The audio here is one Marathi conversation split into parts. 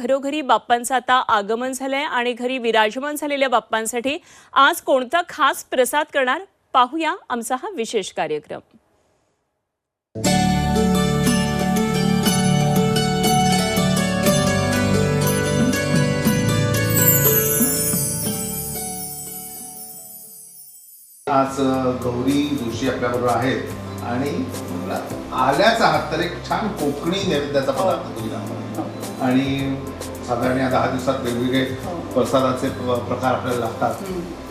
घरोघरी बाप्पांचं आता आगमन झालंय आणि घरी विराजमान झालेल्या बाप्पांसाठी आज कोणता खास प्रसाद करणार? पाहूया आमचा हा विशेष कार्यक्रम. आज गौरी जोशी आपल्याबरोबर आहेत. आणि आल्याचा हात तर एक छान कोकणी नैवेद्याचा पदार्थ तुम्ही आणि साधारण या दहा दिवसात वेगवेगळे प्रसादाचे प- प्रकार आपल्याला लागतात.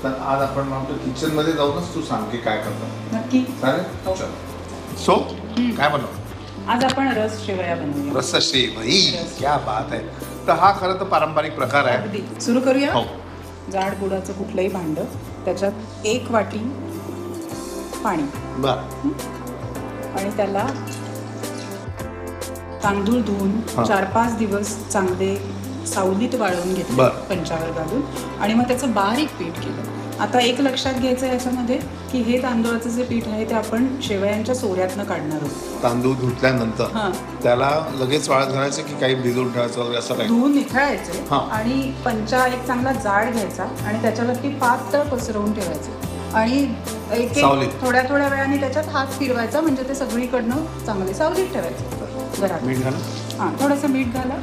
तर आज आपण म्हणतो किचनमध्ये जाऊनच तू सांग की काय करतो. नक्की. चालेल? हो. सो काय बनव आज आपण रस शेवया बनवूया. रस भाई क्या बात आहे. तर हा खरं तर पारंपरिक प्रकार आहे. सुरू करूया? हो. जाड बुडाचं कुठलंही भांड त्याच्यात एक वाटी पाणी. बर. आणि त्याला तांदूळ धुवून. चार पाच दिवस चांगले सावलीत वाळवून घेतले. पंचावर घालून आणि मग त्याचं बारीक पीठ केलं आता एक लक्षात घ्यायचं आहे याच्यामध्ये की हे तांदूळाचं जे पीठ आहे ते आपण शेवयांच्या सोऱ्यातनं काढणार आहोत तांदूळ धुतल्यानंतर हां त्याला लगेच वाळत घालायचं की काही भिजवून ठेवायचं वगैरे असं धुवून निथळायचे हा. आणि पंचा एक चांगला जाड घ्यायचा आणि त्याच्यावरती पातळ पसरवून ठेवायचे आणि. एक थोड्या थोड्या वेळाने त्याच्यात हात फिरवायचा म्हणजे ते सगळीकडनं चांगले सावलीत ठेवायचे घरात मीठ घाला. हां थोडंसं मीठ घाला.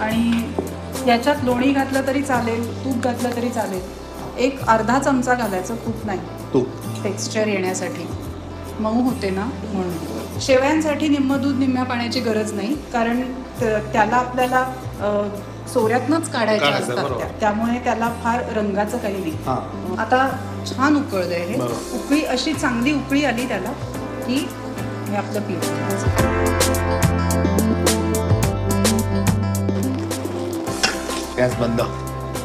आणि याच्यात लोणी घातलं तरी चालेल तूप घातलं तरी चालेल. एक अर्धा चमचा घालायचं खूप नाही. तू टेक्स्चर येण्यासाठी. मऊ होते ना म्हणून. शेवयांसाठी निम्म दूध निम्म्या पाण्याची गरज नाही कारण त्याला आपल्याला सोऱ्यातनंच काढायच्या काढायचं, असतात. त्यामुळे त्याला फार रंगाचं काही नाही. हां. आता छान उकळलंय हे. उकळी अशी चांगली उकळी आली त्याला की हे आपलं पीठ. गॅस बंद.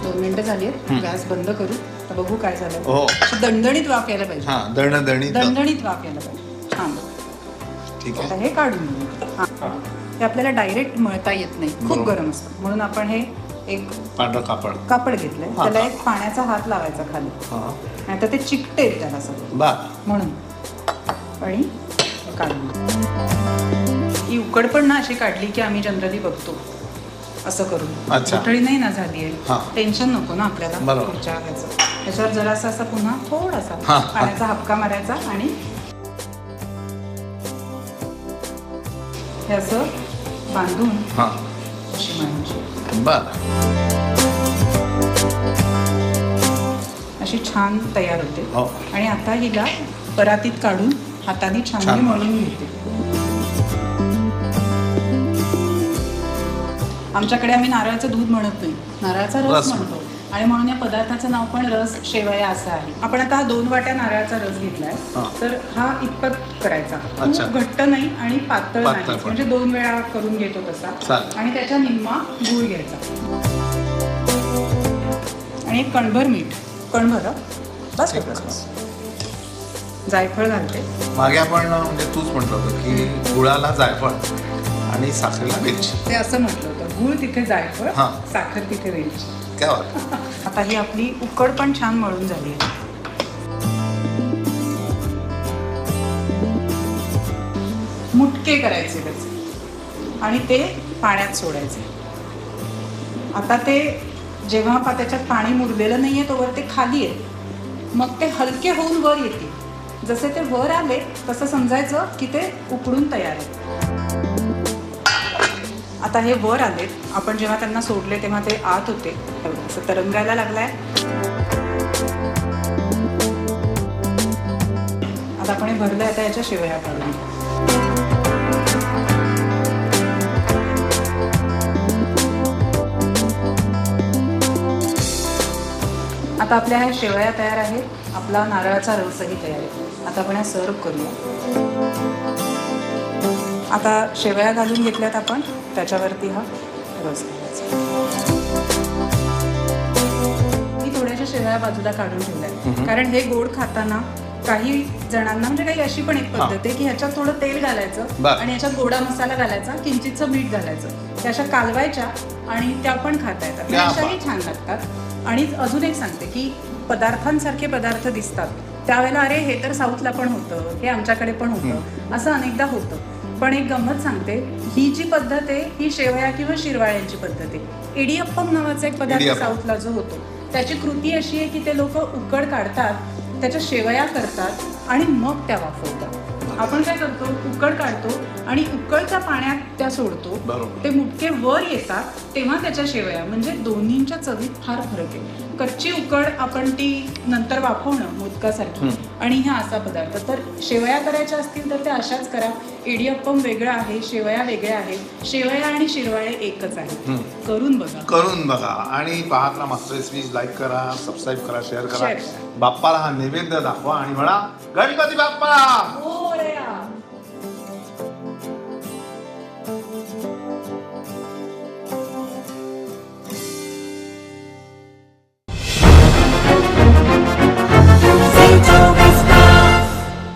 दोन मिनिटं झाली आहेत. गॅस बंद करू. तर बघू काय झालं. हो. दणदणीत वाफ यायला पाहिजे. हा दळणी दणदणीत वाफ यायला पाहिजे. छान. ठीक आता आहे हे काढून घेऊ. हां. ते आपल्याला डायरेक्ट मळता येत नाही. खूप. गरम असतं. म्हणून आपण हे एक पांढरं कापड. कापड घेतलंय. त्याला एक पाण्याचा हात लावायचा खाली. तर ते चिकटेल त्याला सगळं. बा. म्हणून. आणि काढून ही उकड पण ना अशी काढली की आम्ही जनरली बघतो. असं करून. उथळी नाही ना झाली हा. आहे टेन्शन नको ना आपल्याला. पुढच्या त्याच्यावर जरासा असा पुन्हा थोडासा. पाण्याचा हपका मारायचा आणि हे असं बांधून हा. अशी अशी छान तयार होते. हो. आणि आता हिला परातीत काढून हाताने छान. मळून घेते आमच्याकडे आम्ही नारळाचं दूध म्हणत नाही नारळाचा रस म्हणतो आणि म्हणून या पदार्थाचं नाव पण रस शेवया असं आहे आपण आता हा दोन वाट्या नारळाचा रस घेतलाय. तर हा इतपत करायचा. खूप घट्ट नाही आणि पातळ नाही. म्हणजे दोन वेळा करून घेतो तसा. आणि त्याच्या निम्मा गूळ घ्यायचा आणि एक कणभर मीठ कणभर. बस. बस जायफळ घालते. मागे आपण म्हणजे तूच म्हटलं होतं की गुळाला जायफळ आणि साखरेला वेलची. ते असं म्हटलं होतं. गूळ तिथे जायफळ हां. साखर तिथे वेलची. काय वाटतं आता ही आपली उकड पण छान मळून झाली आहे. मुटके करायचे त्याचे. आणि ते पाण्यात सोडायचे. आता ते जेव्हा पा त्याच्यात पाणी मुरलेलं नाही आहे तोवर ते खाली आहे. मग ते हलके होऊन वर येते जसे ते वर आले तसं समजायचं की ते उकडून तयार आहे. आता हे वर आलेत. आपण जेव्हा त्यांना सोडले तेव्हा ते आत होते. असं तरंगायला लागलाय. आता आपण हे भरलंय आता याच्या शिवया काढून आता आपल्या ह्या शेवया तयार आहेत. आपला नारळाचा रसही तयार आहे. आता आपण ह्या सर्व करूया. आता शेवया घालून घेतल्यात आपण त्याच्यावरती हा रस घालायचा. मी थोड्याशा शेवया बाजूला काढून ठेवल्या कारण हे गोड खाताना काही जणांना म्हणजे काही अशी पण एक पद्धत आहे की ह्याच्यात थोडं तेल घालायचं. आणि ह्याच्यात गोडा मसाला घालायचा किंचितचं मीठ घालायचं. त्या अशा कालवायच्या आणि त्या पण खाता येतात. अशाही छान लागतात. आणि अजून एक सांगते की पदार्थांसारखे पदार्थ दिसतात. त्यावेळेला अरे हे तर साऊथला पण होतं हे आमच्याकडे पण होतं. असं अनेकदा होतं. पण एक गंमत सांगते ही जी पद्धत आहे ही शेवया किंवा शिरवाळ्यांची पद्धत आहे. इडियप्पम नावाचा एक पदार्थ. साऊथला जो होतो त्याची कृती अशी आहे की ते लोक उकड काढतात त्याच्या शेवया करतात आणि मग त्या वाफवतात आपण काय करतो? उकड काढतो आणि उकळच्या पाण्यात त्या सोडतो. ते मुटके वर येतात तेव्हा त्याच्या शेवया. म्हणजे दोन्हींच्या चवीत फार फरक आहे. कच्ची उकड आपण ती नंतर वाफवणं मोदकासारखी. आणि हा असा पदार्थ. तर शेवया करायच्या असतील तर त्या अशाच करा. इडियप्पम वेगळं आहे शेवया वेगळ्या आहेत. शेवया आणि शिरवाळे एकच आहे करून बघा. करून बघा. आणि पाहत राहा मास्टर रेसिपीज लाईक करा सबस्क्राईब करा शेअर करा. बाप्पाला हा नैवेद्य दाखवा आणि म्हणा गणपती बाप्पा!